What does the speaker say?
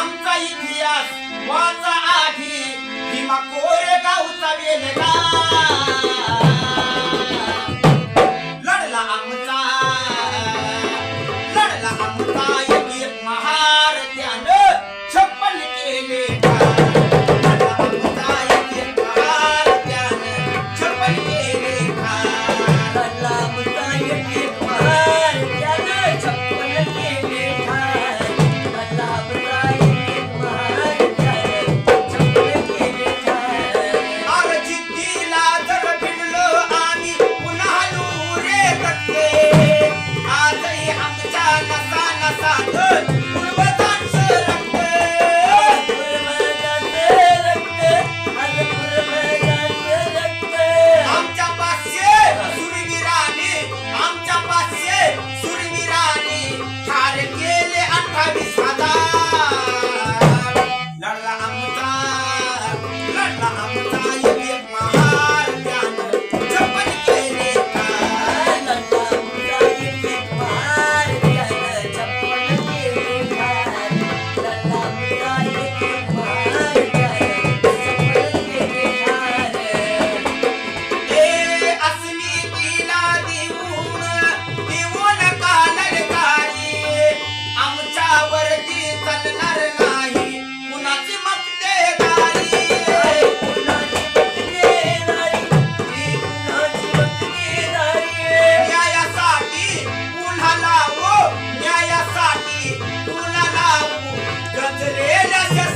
आमचा इतिहास वाचा आधी. भीमा कोरेगावचा वेलगा. 하 나, ele acertou.